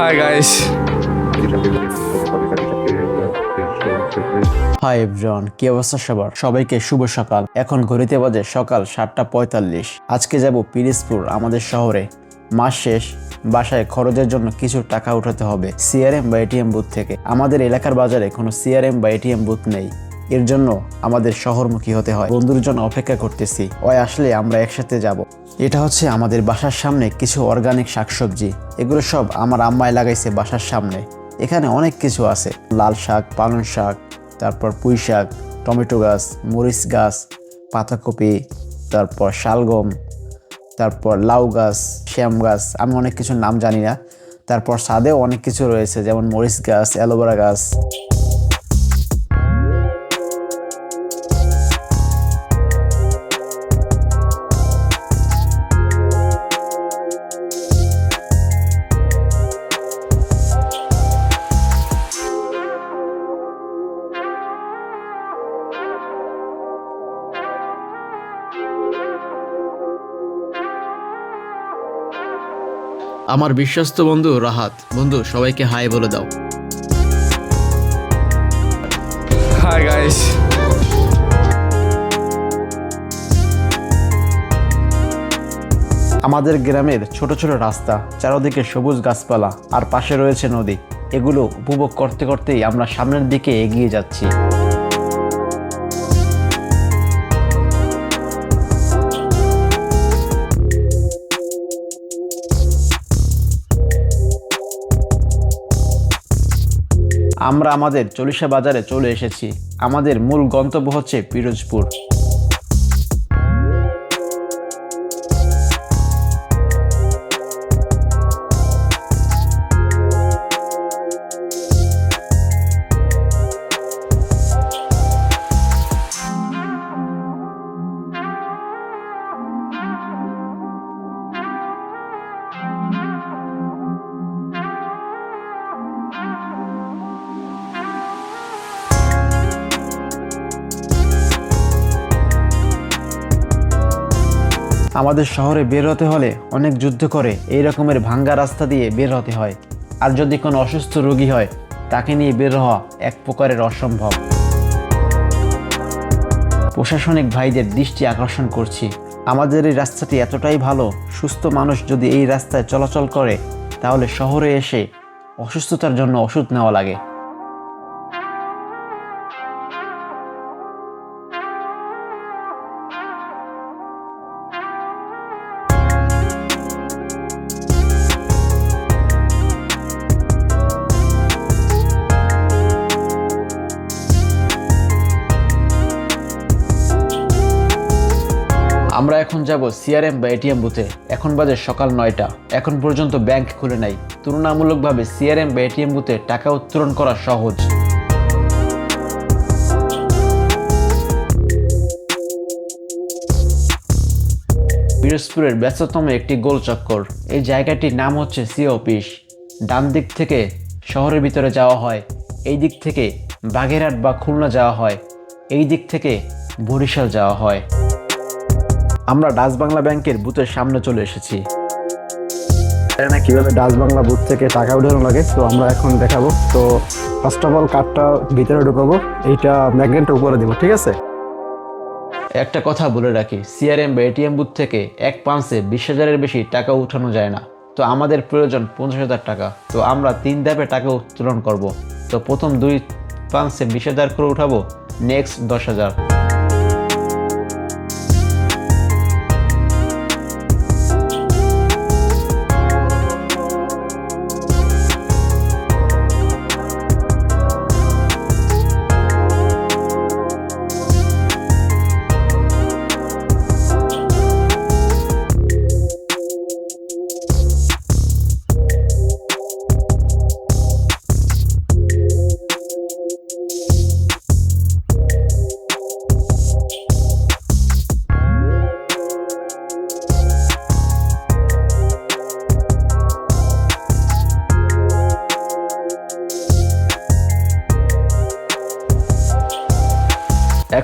Hi, guys. Hi everyone কি অবস্থা সবার? সবাইকে শুভ সকাল। এখন ঘড়িতে বাজে সকাল সাতটা পঁয়তাল্লিশ। আজকে যাব পিরিজপুর, আমাদের শহরে। মাস শেষ। বাসায় খরচের জন্য কিছু টাকা উঠাতে হবে। সিআরএম বা এটিএম বুথ থেকে। আমাদের এলাকার বাজারে কোনো সিআরএম বা এটিএম বুথ নেই। এর জন্য আমাদের শহরমুখী হতে হয়। বন্ধুর জন্য অপেক্ষা করতেছি। ওই আসলে আমরা একসাথে যাব। এটা হচ্ছে আমাদের বাসার সামনে কিছু অর্গানিক শাকসবজি। এগুলো সব আমার আম্মায় লাগাইছে বাসার সামনে। এখানে অনেক কিছু আছে। লাল শাক, পালং শাক, তারপর পুঁই শাক, টমেটো গাছ, মরিচ গাছ, পাতাকপি, তারপর শালগম, তারপর লাউ গাছ, শ্যাম গাছ, আমি অনেক কিছুর নাম জানি না। তারপর ছাদেও অনেক কিছু রয়েছে, যেমন মরিচ গাছ, অ্যালোভেরা গাছ। আমার বিশ্বস্ত বন্ধু রাহাত। বন্ধু সবাইকে হাই বলে দাও। Hi guys. আমাদের গ্রামের ছোট ছোট রাস্তা চারদিকে সবুজ গাছপালা আর পাশে রয়েছে নদী। এগুলো উপভোগ করতে করতেই আমরা সামনের দিকে এগিয়ে যাচ্ছি। আমরা আমাদের চল্লিশা বাজারে চলে এসেছি। আমাদের মূল গন্তব্য হচ্ছে পিরোজপুর। আমাদের শহরে বের হতে হলে অনেক যুদ্ধ করে এই রকমের ভাঙ্গা রাস্তা দিয়ে বের হতে হয়। আর যদি কোনো অসুস্থ রোগী হয়, তাকে নিয়ে বের হওয়া এক প্রকারের অসম্ভব। প্রশাসনিক ভাইদের দৃষ্টি আকর্ষণ করছি। আমাদের এই রাস্তাটি এতটাই ভালো, সুস্থ মানুষ যদি এই রাস্তায় চলাচল করে, তাহলে শহরে এসে অসুস্থতার জন্য ওষুধ নেওয়া লাগে। আমরা এখন যাব সিআরএম বা এটিএম বুথে এখন বাজে সকাল নয়টা। এখন পর্যন্ত ব্যাংক খুলে নাই। তুলনামূলকভাবে সিআরএম বা এটিএম বুথে টাকা উত্তোলন করা সহজ। পিরোজপুরের ব্যস্ততম একটি গোল চক্কর। এই জায়গাটির নাম হচ্ছে সি অফিস ডান দিক থেকে শহরের ভিতরে যাওয়া হয়। এই দিক থেকে বাগেরহাট বা খুলনা যাওয়া হয়। এই দিক থেকে বরিশাল যাওয়া হয়। আমরা ডাচ বাংলা ব্যাংকের বুথের সামনে চলে এসেছি। জানি না কীভাবে ডাচ বাংলা বুথ থেকে টাকা উঠানো লাগে তো আমরা এখন দেখাবো। তো ফার্স্ট অফ অল কার্ডটা ভিতরে ঢুকাবো এইটা ম্যাগনেটটা উপরে দেবো ঠিক আছে? একটা কথা বলে রাখি সিআরএম বা এটিএম বুথ থেকে এক পাঁচে বিশ হাজারের বেশি টাকা উঠানো যায় না। তো আমাদের প্রয়োজন পঞ্চাশ হাজার টাকা। তো আমরা তিন ধাপে টাকা উত্তোলন করব। তো প্রথম দুই পাঁচে বিশ হাজার করে উঠাবো নেক্সট দশ হাজার।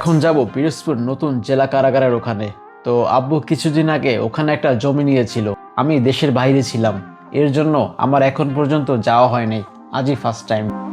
এখন যাব পিরোজপুর নতুন জেলা কারাগারের ওখানে। তো আব্বু কিছুদিন আগে ওখানে একটা জমি নিয়েছিল। আমি দেশের বাইরে ছিলাম। এর জন্য আমার এখন পর্যন্ত যাওয়া হয়নি। আজই ফার্স্ট টাইম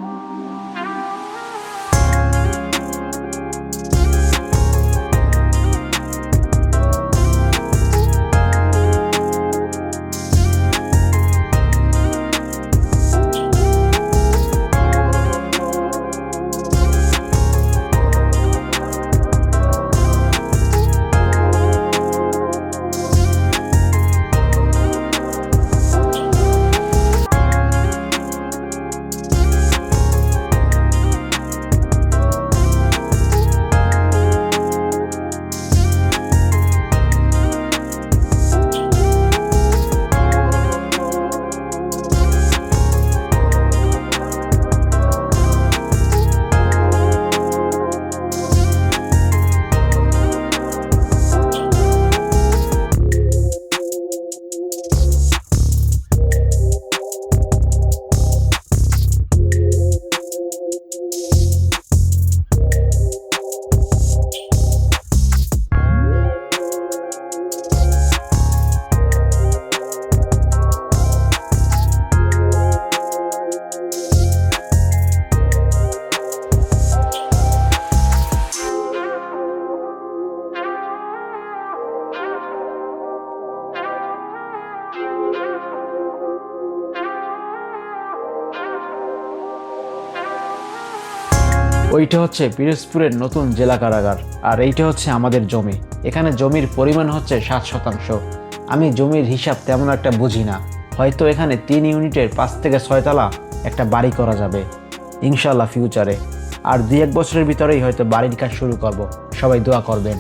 ওইটা হচ্ছে পিরোজপুরের নতুন জেলা কারাগার, আর এইটা হচ্ছে আমাদের জমি। এখানে জমির পরিমাণ হচ্ছে সাত শতাংশ। আমি জমির হিসাব তেমন একটা বুঝি না। হয়তো এখানে তিন ইউনিটের পাঁচ থেকে ছয়তলা একটা বাড়ি করা যাবে ইনশাল্লাহ ফিউচারে আর দুই এক বছরের ভিতরেই হয়তো বাড়ির কাজ শুরু করব। সবাই দোয়া করবেন।